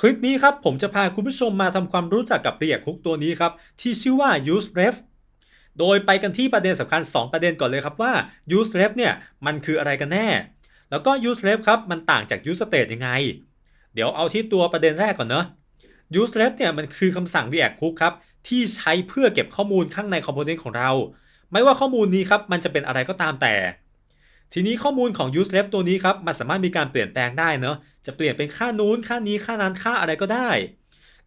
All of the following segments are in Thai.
คลิปนี้ครับผมจะพาคุณผู้ชมมาทำความรู้จักกับ React Hook ตัวนี้ครับ ที่ชื่อว่า useref โดยไปกันที่ประเด็นสำคัญ 2 ประเด็นก่อนเลยครับว่า useref เนี่ยมันคืออะไรกันแน่ แล้วก็ useref ครับมันต่างจาก useState ยังไง เดี๋ยวเอาที่ตัวประเด็นแรกก่อนเนาะ useref เนี่ยมันคือคำสั่ง React Hook ครับที่ใช้เพื่อเก็บข้อมูลข้างในคอมโพเนนต์ของเรา ไม่ว่าข้อมูลนี้ครับมันจะเป็นอะไรก็ตามแต่ ทีนี้ข้อมูลของ useref ตัวนี้ครับ มันสามารถมีการเปลี่ยนแปลงได้เนาะ จะเปลี่ยนเป็นค่านู้น ค่านี้ ค่านั้น ค่าอะไรก็ได้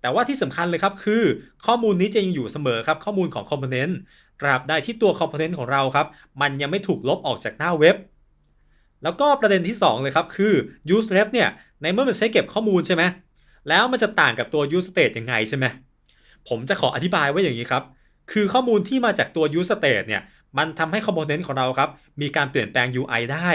แต่ว่าที่สำคัญเลยครับคือ ข้อมูลนี้จะยังอยู่เสมอครับ ข้อมูลของคอมโพเนนต์ตราบใดที่ตัวคอมโพเนนต์ของเราครับ มันยังไม่ถูกลบออกจากหน้าเว็บ แล้วก็ประเด็นที่ 2 เลยครับคือ useref เนี่ย ในเมื่อมันใช้เก็บข้อมูลใช่ไหม แล้วมันจะต่างกับตัว useState ยังไงใช่ไหม ผมจะขออธิบายไว้อย่างนี้ครับ คือข้อมูลที่มาจากตัว useState เนี่ย มันทำให้คอมโพเนนต์ของเราครับ มีการเปลี่ยนแปลง UI ได้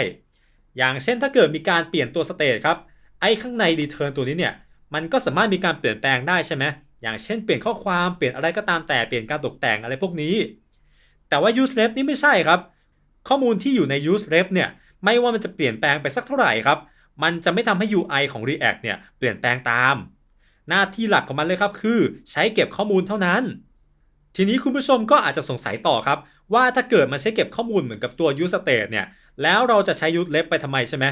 อย่างเช่นถ้าเกิดมีการเปลี่ยนตัว state ครับไอ้ข้างใน return ตัวนี้เนี่ยมันก็สามารถมีการเปลี่ยนแปลงได้ใช่ไหมอย่างเช่นเปลี่ยนข้อความเปลี่ยนอะไรก็ตามแต่เปลี่ยนการตกแต่งอะไรพวกนี้ แต่ว่า useref นี่ไม่ใช่ครับ ข้อมูลที่อยู่ใน useref เนี่ยไม่ว่ามันจะเปลี่ยนแปลงไปสักเท่าไหร่ครับมันจะไม่ทำให้ UI ของ React เนี่ยเปลี่ยนแปลงตาม หน้าที่หลักของมันเลยครับคือใช้เก็บข้อมูลเท่านั้น ทีนี้คุณผู้ชมก็อาจจะสงสัยต่อครับ ว่าถ้าเกิดมันใช้เก็บข้อมูลเหมือนกับตัว use state เนี่ยแล้วเราจะใช้ use left ไปทำไมใช่ไหม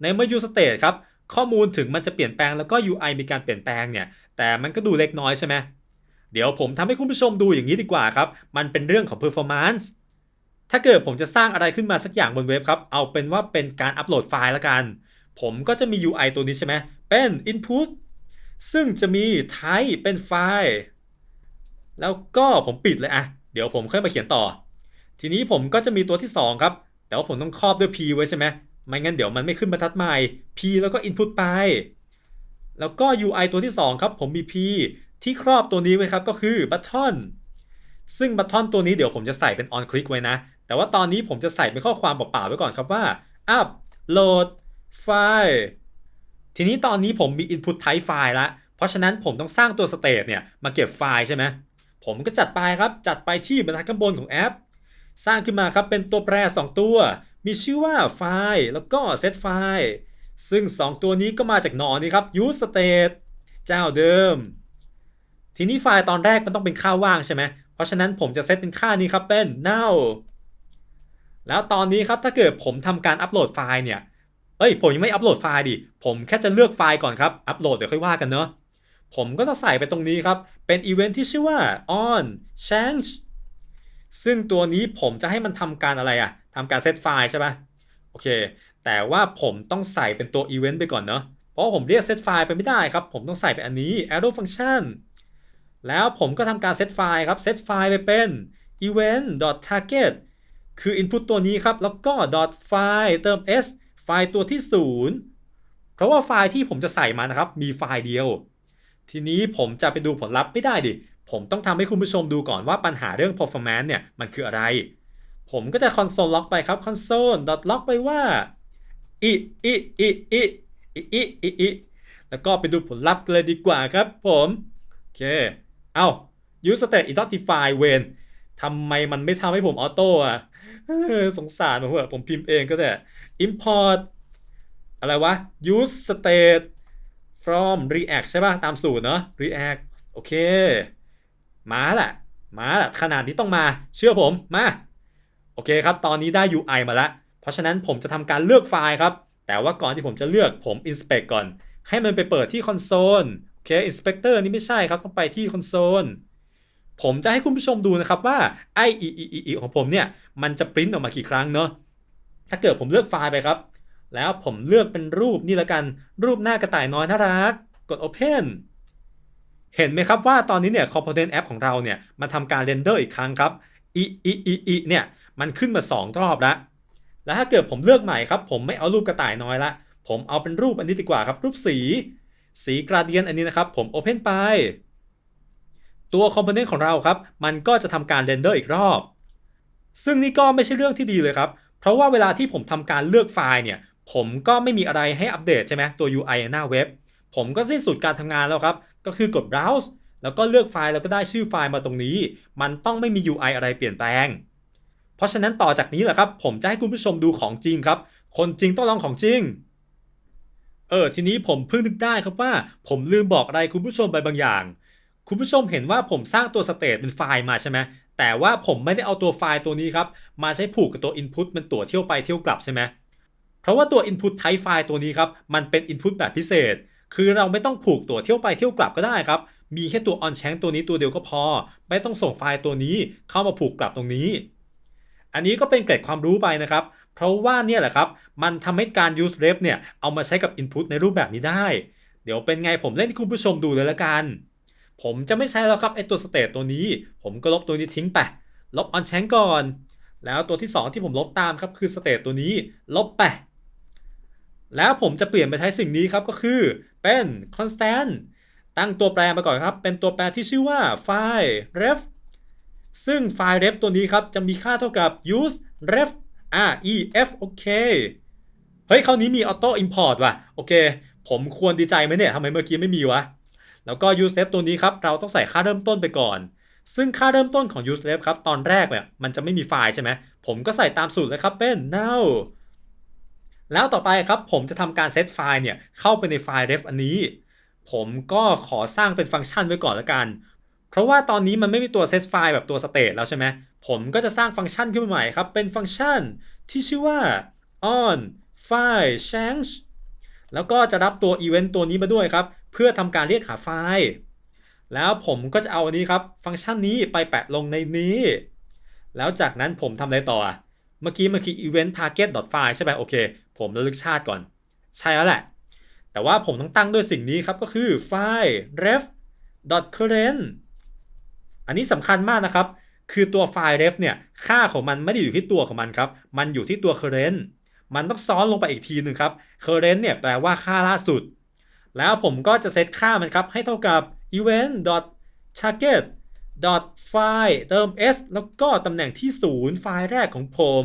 ในเมื่อ use state ครับข้อมูลถึงมันจะเปลี่ยนแปลงแล้วก็ UI มีการเปลี่ยนแปลงเนี่ยแต่มันก็ดูเล็กน้อยใช่ไหมเดี๋ยวผมทำให้คุณผู้ชมดูอย่างนี้ดีกว่าครับ มันเป็นเรื่องของ performance ถ้าเกิดผมจะสร้างอะไรขึ้นมาสักอย่างบนเว็บครับ เอาเป็นว่าเป็นการอัปโหลดไฟล์ละกัน ผมก็จะมี UI ตัวนี้ใช่ไหมเป็น input ซึ่งจะมี type เป็นไฟล์ แล้วก็ผมปิดเลยอะเดี๋ยวผมค่อยมาเขียนต่อ ทีนี้ผมก็จะมีตัวที่ 2 ครับ แต่ว่าผมต้องครอบด้วย p ไว้ใช่ไหมไม่งั้นเดี๋ยวมันไม่ขึ้นบรรทัดใหม่ p แล้วก็ input ไป แล้วก็ UI ตัวที่ 2 ครับผมมี p ที่ครอบตัวนี้ไว้ครับก็คือ button ซึ่ง button ตัวนี้เดี๋ยวผมจะใส่เป็น on click ไว้นะ แต่ว่าตอนนี้ผมจะใส่เป็นข้อความเปล่าๆไว้ก่อนครับว่า upload file ทีนี้ตอนนี้ผมมี input type file ล้วเพราะฉะนั้นผมต้องสร้างตัว state เนี่ย มาเก็บไฟล์ใช่ไหม ผมก็จัดไปครับ จัดไปที่บรรทัดข้างบนของแอป สร้างขึ้นมาครับเป็นตัวแปร 2 ตัว มีชื่อว่าไฟล์แล้วก็ set ไฟล์ซึ่ง 2 ตัวนี้ก็มาจากหนอนี้ครับ use state เจ้าเดิม ทีนี้ไฟล์ตอนแรกมันต้องเป็นค่าว่างใช่ไหมเพราะฉะนั้นผมจะเซตเป็นค่านี้ครับเป็น now แล้วตอนนี้ครับถ้าเกิดผมทำการอัปโหลดไฟล์เนี่ย เอ้ยผมยังไม่อัปโหลดไฟล์ดิ ผมแค่จะเลือกไฟล์ก่อนครับ อัปโหลดเดี๋ยวค่อยว่ากันเนาะ ผมก็จะใส่ไปตรงนี้ครับ เป็นอีเวนท์ที่ชื่อว่า on change ซึ่งตัวนี้ผมจะให้มันทำการอะไรอะทำการเซตไฟล์ใช่ปะโอเค แต่ว่าผมต้องใส่เป็นตัวอีเวนต์ไปก่อนเนาะ เพราะผมเรียกเซตไฟล์ไปไม่ได้ครับ ผมต้องใส่ไปอันนี้ arrow function แล้วผมก็ทำการเซตไฟล์ครับ เซตไฟล์ไปเป็น event target คือ input ตัวนี้ครับ แล้วก็ dot file เติม s ไฟล์ตัวที่ 0 เพราะว่าไฟล์ที่ผมจะใส่มานะครับ มีไฟล์เดียว ทีนี้ผมจะไปดูผลลัพธ์ไม่ได้ดิ ผมต้องทำให้คุณผู้ชมดูก่อนว่าปัญหาเรื่อง performance เนี่ยมันคืออะไร ผมก็จะ console log ไปครับ console log ไปว่าอีอีอีอีอีอีอีอีแล้วก็ไปดูผลลัพธ์เลยดีกว่าครับผมโอเค เอา use state identify when ทำไมมันไม่ทำให้ผมออโต้อะสงสารผมเถอะผมพิมพ์เองก็ได้ import อะไรวะ use state from react ใช่ป่ะ ตามสูตรเนาะ react โอเค มาแหละมาแหละขนาดนี้ต้องมา เชื่อผม มา โอเคครับ ตอนนี้ได้ UI มาแล้ว เพราะฉะนั้นผมจะทำการเลือกไฟล์ครับ แต่ว่าก่อนที่ผมจะเลือกผม inspect ก่อน ให้มันไปเปิดที่ console โอเค inspector นี่ไม่ใช่ครับ ต้องไปที่ console ผมจะให้คุณผู้ชมดูนะครับว่าไอ e e e e ของผมเนี่ย มันจะปริ้นออกมากี่ครั้งเนาะ ถ้าเกิดผมเลือกไฟล์ไปครับ แล้วผมเลือกเป็นรูปนี่ละกัน รูปหน้ากระต่ายน้อยน่ารัก กด Open เห็นไหมครับว่าตอนนี้เนี่ย Component App ของเราเนี่ยมันทำการเรนเดอร์อีกครั้งครับ e e e e เนี่ยมันขึ้นมา 2 รอบแล้ว แล้วถ้าเกิดผมเลือกใหม่ครับ ผมไม่เอารูปกระต่ายน้อยละ ผมเอาเป็นรูปอันนี้ดีกว่าครับ รูปสี สีกราเดียนอันนี้นะครับ ผม Open ไป ตัว Component ของเราครับ มันก็จะทำการเรนเดอร์อีกรอบ ซึ่งนี่ก็ไม่ใช่เรื่องที่ดีเลยครับ เพราะว่าเวลาที่ผมทำการเลือกไฟล์เนี่ย ผมก็ไม่มีอะไรให้อัปเดตใช่ไหมตัว UI หน้าเว็บ ผมก็สิ้นสุดการทำงานแล้วครับ ก็คือกด browse แล้วก็เลือกไฟล์แล้วก็ได้ชื่อไฟล์มาตรงนี้ มันต้องไม่มี UI อะไรเปลี่ยนแปลง เพราะฉะนั้นต่อจากนี้แหละครับ ผมจะให้คุณผู้ชมดูของจริงครับ คนจริงต้องลองของจริง เออ ทีนี้ผมเพิ่งนึกได้ครับว่า ผมลืมบอกอะไรคุณผู้ชมไปบางอย่าง คุณผู้ชมเห็นว่าผมสร้างตัวสเตตเป็นไฟล์มาใช่ไหมแต่ว่าผมไม่ได้เอาตัวไฟล์ตัวนี้ครับ มาใช้ผูกกับตัว Input มันตัวเที่ยวไปเที่ยวกลับใช่ไหม เพราะว่าตัว Input Type ไฟล์ตัวนี้ครับ มันเป็น Input แบบพิเศษ คือเราไม่ต้องผูกตัวเที่ยวไปเที่ยวกลับก็ได้ครับ มีแค่ตัว on change ตัวนี้ตัวเดียวก็พอ ไม่ต้องส่งไฟล์ตัวนี้เข้ามาผูกกลับตรงนี้ อันนี้ก็เป็นเกร็ดความรู้ไปนะครับ เพราะว่าเนี่ยแหละครับ มันทำให้การ use ref เนี่ย เอามาใช้กับ input ในรูปแบบนี้ได้ เดี๋ยวเป็นไงผมเล่นให้คุณผู้ชมดูเลยละกัน ผมจะไม่ใช้แล้วครับไอตัว state ตัวนี้ ผมก็ลบตัวนี้ทิ้งไป ลบ on change ก่อน แล้วตัวที่ 2 ที่ผมลบตามครับคือ state ตัวนี้ ลบไป แล้วผมจะเปลี่ยนไปใช้สิ่งนี้ครับก็คือเป็น constant ตั้งตัวแปรมาก่อนครับ เป็นตัวแปรที่ชื่อว่า file ref ซึ่งไฟล์ ref ตัวนี้ครับ จะมีค่าเท่ากับ use ref r e f โอเค เฮ้ย คราวนี้มี auto import ว่ะ โอเค ผมควรดีใจไหมเนี่ยทำไมเมื่อกี้ไม่มีวะ แล้วก็ use ref ตัวนี้ครับ เราต้องใส่ค่าเริ่มต้นไปก่อน ซึ่งค่าเริ่มต้นของ use ref ครับ ตอนแรกเนี่ย มันจะไม่มีไฟล์ใช่ไหม ผมก็ใส่ตามสูตรเลยครับ เป็น now แล้วต่อไปครับผมจะทำการเซตไฟล์เนี่ยเข้าไปในไฟล์ ref อันนี้ ผมก็ขอสร้างเป็นฟังก์ชันไว้ก่อนละกัน เพราะว่าตอนนี้มันไม่มีตัว set ไฟล์แบบตัว state แล้วใช่ไหมผมก็จะสร้างฟังก์ชันขึ้นมาใหม่ครับ เป็นฟังก์ชันที่ชื่อว่า on file change แล้วก็จะรับตัว event ตัวนี้มาด้วยครับ เพื่อทำการเรียกหาไฟล์ แล้วผมก็จะเอาอันนี้ครับ ฟังก์ชันนี้ไปแปะลงในนี้ แล้วจากนั้นผมทำอะไรต่อ เมื่อกี้เมื่อกี้ event target file ใช่ไหมโอเค ผมระลึกชาติก่อน ใช่แล้วแหละ แต่ว่าผมต้องตั้งด้วยสิ่งนี้ครับ ก็คือ file ref current อันนี้สำคัญมากนะครับ คือตัวไฟล์ ref เนี่ย ค่าของมันไม่ได้อยู่ที่ตัวของมันครับ มันอยู่ที่ตัว current มันต้องซ้อนลงไปอีกทีหนึ่งครับ current เนี่ยแปลว่าค่าล่าสุด แล้วผมก็จะเซตค่ามันครับ ให้เท่ากับ event target file เติม s แล้วก็ตำแหน่งที่ 0 ไฟล์แรกของผม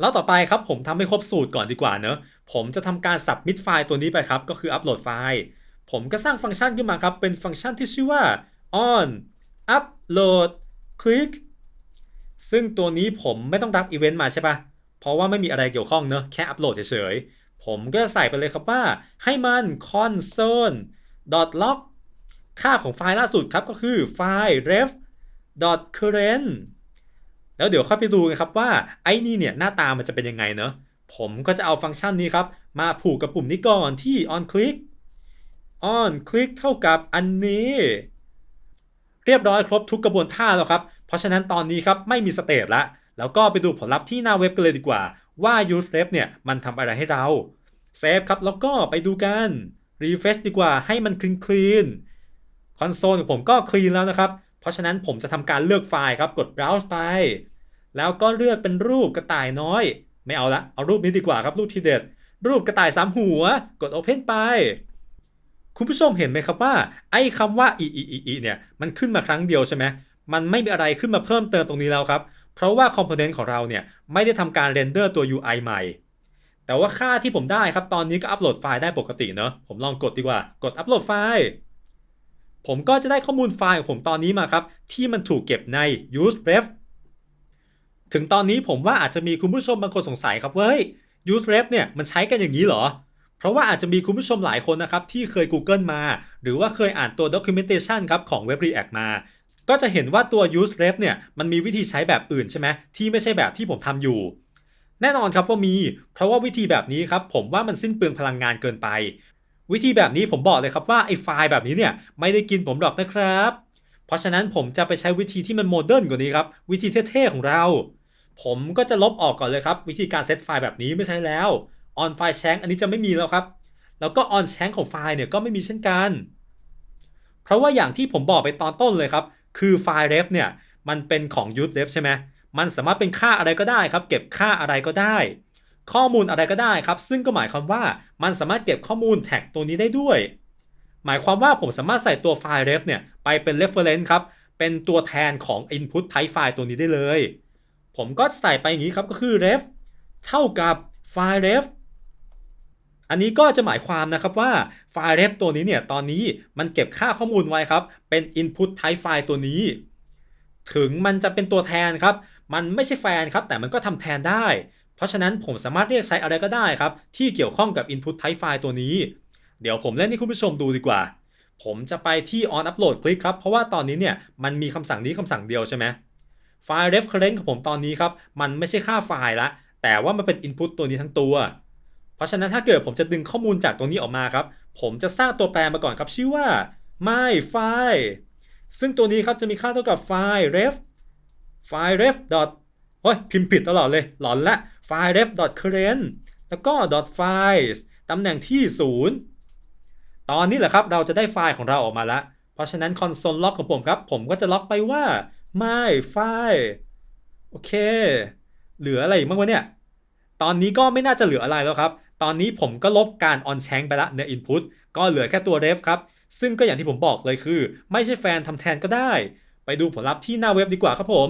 แล้วต่อไปครับผมทำให้ครบสูตรก่อนดีกว่าเนอะผมจะทำการ submit ไฟล์ตัวนี้ไปครับ ก็คืออัปโหลดไฟล์ ผมก็สร้างฟังก์ชันขึ้นมาครับ เป็นฟังก์ชันที่ชื่อว่า on upload click ซึ่งตัวนี้ผมไม่ต้องรับอีเวนต์มาใช่ปะเพราะว่าไม่มีอะไรเกี่ยวข้องเนอะแค่อัปโหลดเฉยๆ ผมก็ใส่ไปเลยครับว่าให้มัน console log ค่าของไฟล์ล่าสุดครับก็คือไฟล์ ref current แล้วเดี๋ยวค่อยไปดูกันครับว่าไอ้นี่เนี่ยหน้าตามันจะเป็นยังไงเนอะผมก็จะเอาฟังก์ชันนี้ครับ มาผูกกับปุ่มนี้ก่อนที่ on click on click เท่ากับอันนี้ เรียบร้อยครบทุกกระบวนท่าแล้วครับ เพราะฉะนั้นตอนนี้ครับไม่มีสเตตละแล้วก็ไปดูผลลัพธ์ที่หน้าเว็บกันเลยดีกว่า ว่า use ref เนี่ยมันทำอะไรให้เราเซฟครับแล้วก็ไปดูกัน refresh ดีกว่าให้มัน clean clean คอนโซลของผมก็ clean แล้วนะครับ เพราะฉะนั้นผมจะทำการเลือกไฟล์ครับกด browse ไป แล้วก็เลือกเป็นรูปกระต่ายน้อย ไม่เอาละเอารูปนี้ดีกว่าครับรูปทีเด็ด รูปกระต่ายสามหัว กด open ไป คุณผู้ชมเห็นไหมครับว่า ไอ้คำว่า e e e e เนี่ยมันขึ้นมาครั้งเดียวใช่ไหมมันไม่มีอะไรขึ้นมาเพิ่มเติมตรงนี้แล้วครับ เพราะว่าคอมโพเนนต์ของเราเนี่ยไม่ได้ทำการเรนเดอร์ตัว UI ใหม่ แต่ว่าค่าที่ผมได้ครับตอนนี้ก็อัปโหลดไฟล์ได้ปกติเนอะผมลองกดดีกว่า กดอัปโหลดไฟล์ ผมก็จะได้ข้อมูลไฟล์ของผมตอนนี้มาครับ ที่มันถูกเก็บใน use ref ถึงตอนนี้ผมว่าอาจจะมีคุณผู้ชมบางคนสงสัยครับว่าเฮ้ย use ref เนี่ยมันใช้กันอย่างนี้เหรอ เพราะว่าอาจจะมีคุณผู้ชมหลายคนนะครับ ที่เคย Google มา หรือว่าเคยอ่านตัว documentation ครับของ Web React มา ก็จะเห็นว่าตัว use ref เนี่ยมันมีวิธีใช้แบบอื่นใช่ไหมที่ไม่ใช่แบบที่ผมทำอยู่แน่นอนครับว่ามี เพราะว่าวิธีแบบนี้ครับผมว่ามันสิ้นเปลืองพลังงานเกินไป วิธีแบบนี้ผมบอกเลยครับว่าไอ้ไฟล์แบบนี้เนี่ยไม่ได้กินผมหรอกนะครับ เพราะฉะนั้นผมจะไปใช้วิธีที่มันโมเดิร์นกว่านี้ครับ วิธีเท่ๆของเรา ผมก็จะลบออกก่อนเลยครับ วิธีการเซตไฟล์แบบนี้ไม่ใช่แล้ว on file change อันนี้จะไม่มีแล้วครับ แล้วก็ on change ของไฟล์เนี่ยก็ไม่มีเช่นกัน เพราะว่าอย่างที่ผมบอกไปตอนต้นเลยครับ คือไฟล์ ref เนี่ยมันเป็นของ use ref ใช่ไหมมันสามารถเป็นค่าอะไรก็ได้ครับ เก็บค่าอะไรก็ได้ ข้อมูลอะไรก็ได้ครับ ซึ่งก็หมายความว่ามันสามารถเก็บข้อมูลแท็กตัวนี้ได้ด้วย หมายความว่าผมสามารถใส่ตัวไฟล์ ref เนี่ยไปเป็น reference ครับ เป็นตัวแทนของ input type file ตัวนี้ได้เลย ผมก็ใส่ไปอย่างนี้ครับก็คือ ref เท่ากับไฟล์ ref อันนี้ก็จะหมายความนะครับว่าไฟล์ ref ตัวนี้เนี่ยตอนนี้มันเก็บค่าข้อมูลไว้ครับ เป็น input type file ตัวนี้ ถึงมันจะเป็นตัวแทนครับ มันไม่ใช่แฟนครับ แต่มันก็ทำแทนได้ เพราะฉะนั้นผมสามารถเรียกใช้อะไรก็ได้ครับ ที่เกี่ยวข้องกับ input type file ตัวนี้ เดี๋ยวผมเล่นให้คุณผู้ชมดูดีกว่า ผมจะไปที่ on upload คลิกครับ เพราะว่าตอนนี้เนี่ยมันมีคำสั่งนี้คำสั่งเดียวใช่ไหมไฟล์ reference ของผมตอนนี้ครับ มันไม่ใช่ค่าไฟล์ละ แต่ว่ามันเป็น input ตัวนี้ทั้งตัว เพราะฉะนั้นถ้าเกิดผมจะดึงข้อมูลจากตรงนี้ออกมาครับ ผมจะสร้างตัวแปรมาก่อนครับ ชื่อว่า my file ซึ่งตัวนี้ครับจะมีค่าเท่ากับไฟล์ ref ไฟล์ ref. โอ้ยพิมพ์ผิดตลอดเลย หลอนละ ไฟล์ ref. current แล้วก็ files ตำแหน่งที่ 0 ตอนนี้แหละครับเราจะได้ไฟล์ของเราออกมาแล้ว เพราะฉะนั้น console log ของผมครับ ผมก็จะล็อกไปว่า my file โอเค เหลืออะไรอีกบ้างวะเนี่ย ตอนนี้ก็ไม่น่าจะเหลืออะไรแล้วครับ ตอนนี้ผมก็ลบการ on change ไปละใน input ก็เหลือแค่ตัว ref ครับ ซึ่งก็อย่างที่ผมบอกเลยคือ ไม่ใช่แฟนทำแทนก็ได้ ไปดูผลลัพธ์ที่หน้าเว็บดีกว่าครับผม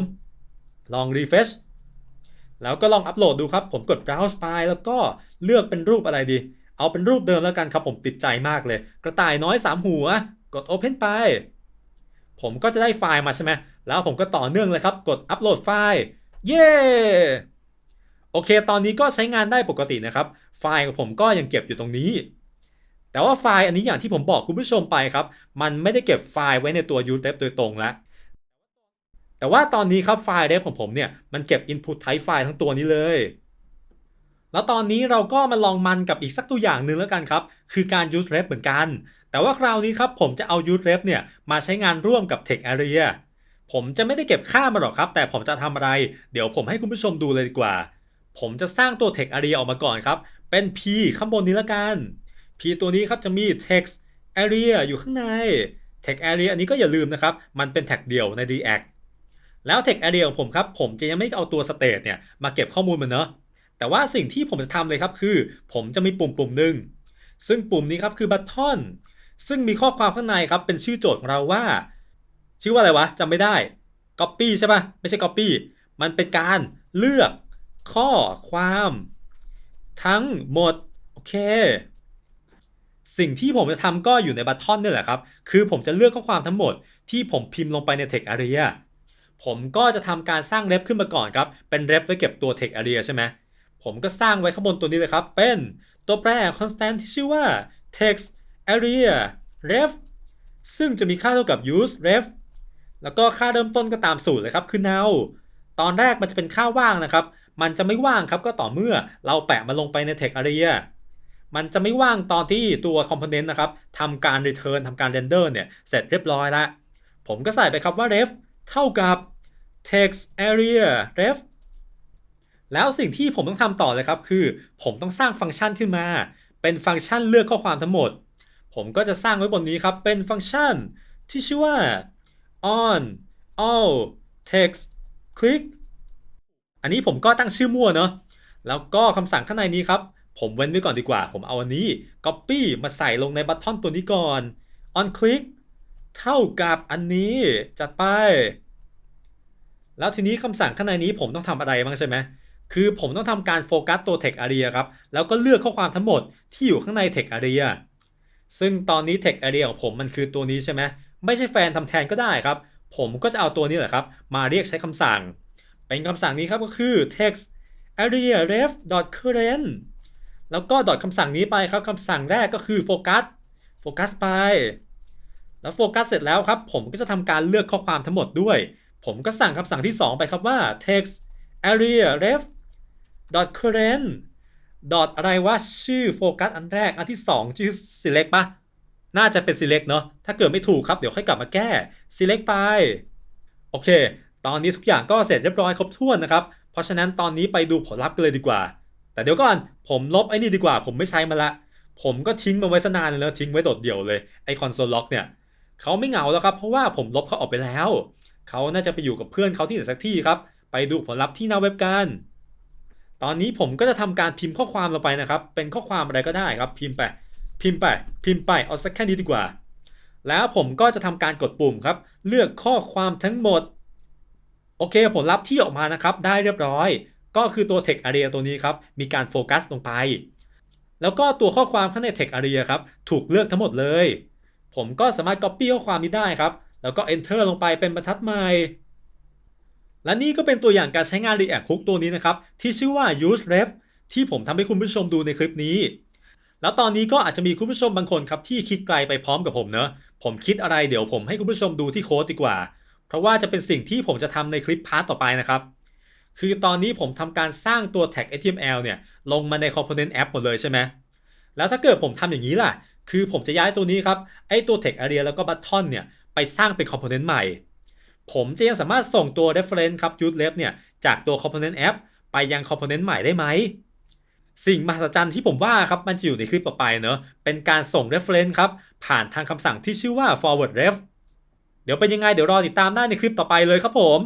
ลอง refresh แล้วก็ลองอัปโหลดดูครับ ผมกด browse ไปแล้วก็เลือกเป็นรูปอะไรดี เอาเป็นรูปเดิมแล้วกันครับ ผมติดใจมากเลย กระต่ายน้อย 3 หัว กด open ไป ผมก็จะได้ไฟล์มาใช่ไหมแล้วผมก็ต่อเนื่องเลยครับ กดอัปโหลดไฟล์ เย้โอเค ตอนนี้ก็ใช้งานได้ปกตินะครับ ไฟล์ของผมก็ยังเก็บอยู่ตรงนี้ แต่ว่าไฟล์อันนี้อย่างที่ผมบอกคุณผู้ชมไปครับ มันไม่ได้เก็บไฟล์ไว้ในตัว u t e b โดยตรงแล้ว แต่ว่าตอนนี้ครับไฟล์ ref ของผมเนี่ยมันเก็บ input type ไฟล์ทั้งตัวนี้เลย แล้วตอนนี้เราก็มาลองมันกับอีกสักตัวอย่างหนึ่งแล้วกันครับ คือการ use ref เหมือนกัน แต่ว่าคราวนี้ครับผมจะเอา use ref เนี่ยมาใช้งานร่วมกับ text area ผมจะไม่ได้เก็บค่ามาหรอกครับ แต่ผมจะทำอะไร เดี๋ยวผมให้คุณผู้ชมดูเลยดีกว่า ผมจะสร้างตัว text area ออกมาก่อนครับ เป็น p ข้างบนนี้และกัน p ตัวนี้ครับจะมี text area อยู่ข้างใน text area อันนี้ก็อย่าลืมนะครับ มันเป็นแท็กเดียวใน React แล้ว text area ของผมครับ ผมจะยังไม่เอาตัว state เนี่ยมาเก็บข้อมูลมันเนอะแต่ว่าสิ่งที่ผมจะทำเลยครับคือ ผมจะมีปุ่มปุ่มหนึ่งซึ่งปุ่มนี้ครับคือ button ซึ่งมีข้อความข้างในครับเป็นชื่อโจทย์ของเราว่า ชื่อว่าอะไรวะจำไม่ได้ copy ใช่ปะไม่ใช่ copy มันเป็นการเลือกข้อความ ทั้งหมด โอเค สิ่งที่ผมจะทำก็อยู่ในบัตทอนนี่แหละครับ คือผมจะเลือกข้อความทั้งหมดที่ผมพิมพ์ลงไปใน text area ผมก็จะทำการสร้างเรฟขึ้นมาก่อนครับ เป็นเรฟไว้เก็บตัว text area ใช่ไหมผมก็สร้างไว้ข้างบนตัวนี้เลยครับ เป็นตัวแปร constant ที่ชื่อว่า text area ref ซึ่งจะมีค่าเท่ากับ use ref แล้วก็ค่าเริ่มต้นก็ตามสูตรเลยครับ คือ now ตอนแรกมันจะเป็นค่าว่างนะครับ มันจะไม่ว่างครับก็ต่อเมื่อเราแปะมาลงไปใน text area มันจะไม่ว่างตอนที่ตัว component นะครับทำการ return ทำการ render เนี่ย เสร็จเรียบร้อยแล้ว ผมก็ใส่ไปครับว่า ref เท่ากับ text area ref แล้วสิ่งที่ผมต้องทำต่อเลยครับคือ ผมต้องสร้างฟังก์ชันขึ้นมา เป็นฟังก์ชันเลือกข้อความทั้งหมด ผมก็จะสร้างไว้บนนี้ครับ เป็นฟังก์ชันที่ชื่อว่า on all text click อันนี้ผมก็ตั้งชื่อมั่วเนาะแล้วก็คำสั่งข้างในนี้ครับ ผมเว้นไว้ก่อนดีกว่า ผมเอาอันนี้ copy มาใส่ลงในบัตทอนตัวนี้ก่อน on click เท่ากับอันนี้จัดไป แล้วทีนี้คำสั่งข้างในนี้ผมต้องทำอะไรบ้างใช่ไหมคือผมต้องทำการโฟกัสตัว text area ครับ แล้วก็เลือกข้อความทั้งหมดที่อยู่ข้างใน text area ซึ่งตอนนี้ text area ของผมมันคือตัวนี้ใช่ไหมไม่ใช่แฟนทำแทนก็ได้ครับ ผมก็จะเอาตัวนี้แหละครับ มาเรียกใช้คำสั่ง เป็นคำสั่งนี้ครับก็คือ text area ref current แล้วก็ดอทคำสั่งนี้ไปครับคำสั่งแรกก็คือโฟกัสโฟกัสไป แล้วโฟกัสเสร็จแล้วครับ ผมก็จะทำการเลือกข้อความทั้งหมดด้วย ผมก็สั่งคำสั่งที่ 2 ไปครับว่า text area ref current ดอทอะไรว่าชื่อโฟกัสอันแรกอันที่ 2 ชื่อ select ปะน่าจะเป็น select เนาะถ้าเกิดไม่ถูกครับเดี๋ยวค่อยกลับมาแก้ select ไป โอเค ตอนนี้ทุกอย่างก็เสร็จเรียบร้อยครบถ้วนนะครับ เพราะฉะนั้นตอนนี้ไปดูผลลัพธ์กันเลยดีกว่า แต่เดี๋ยวก่อนผมลบไอ้นี่ดีกว่า ผมไม่ใช้มันละ ผมก็ทิ้งมันไว้สนานเลยแล้วทิ้งไว้โดดเดี่ยวเลยไอ้คอนโซลล็อกเนี่ย เขาไม่เหงาแล้วครับ เพราะว่าผมลบเขาออกไปแล้ว เขาน่าจะไปอยู่กับเพื่อนเขาที่ไหนสักที่ครับ ไปดูผลลัพธ์ที่หน้าเว็บกัน ตอนนี้ผมก็จะทำการพิมพ์ข้อความลงไปนะครับ เป็นข้อความอะไรก็ได้ครับ พิมพ์ไป พิมพ์ไป พิมพ์ไป เอาสักแค่นี้ดีกว่า แล้วผมก็จะทำการกดปุ่มครับ เลือกข้อความทั้งหมด โอเค ผลลัพธ์ที่ออกมานะครับ ได้เรียบร้อย ก็คือตัว text area ตัวนี้ครับ มีการโฟกัสลงไป แล้วก็ตัวข้อความข้างใน text area ครับ ถูกเลือกทั้งหมดเลย ผมก็สามารถ copy ข้อความนี้ได้ครับ แล้วก็ enter ลงไปเป็นบรรทัดใหม่ และนี่ก็เป็นตัวอย่างการใช้งาน React Hook ตัวนี้นะครับ ที่ชื่อว่า useref ที่ผมทำให้คุณผู้ชมดูในคลิปนี้ แล้วตอนนี้ก็อาจจะมีคุณผู้ชมบางคนครับที่คิดไกลไปพร้อมกับผมเนอะผมคิดอะไรเดี๋ยวผมให้คุณผู้ชมดูที่โค้ดดีกว่า เพราะว่าจะเป็นสิ่งที่ผมจะทำในคลิปพาร์ทต่อไปนะครับคือตอนนี้ผมทำการสร้างตัว tag HTML เนี่ยลงมาใน component app หมดเลยใช่ไหมแล้วถ้าเกิดผมทำอย่างนี้ล่ะ คือผมจะย้ายตัวนี้ครับ ไอ้ตัว text area แล้วก็ button เนี่ย ไปสร้างเป็น component ใหม่ ผมจะยังสามารถส่งตัว reference ครับ use left เนี่ย จากตัว component app ไปยัง component ใหม่ได้ไหม สิ่งมหัศจรรย์ที่ผมว่าครับ มันจะอยู่ในคลิปต่อไปเนอะเป็นการส่ง reference ครับ ผ่านทางคำสั่งที่ชื่อว่า forward ref เดี๋ยวเป็นยังไงเดี๋ยวรอติดตามได้ในคลิปต่อไปเลยครับผม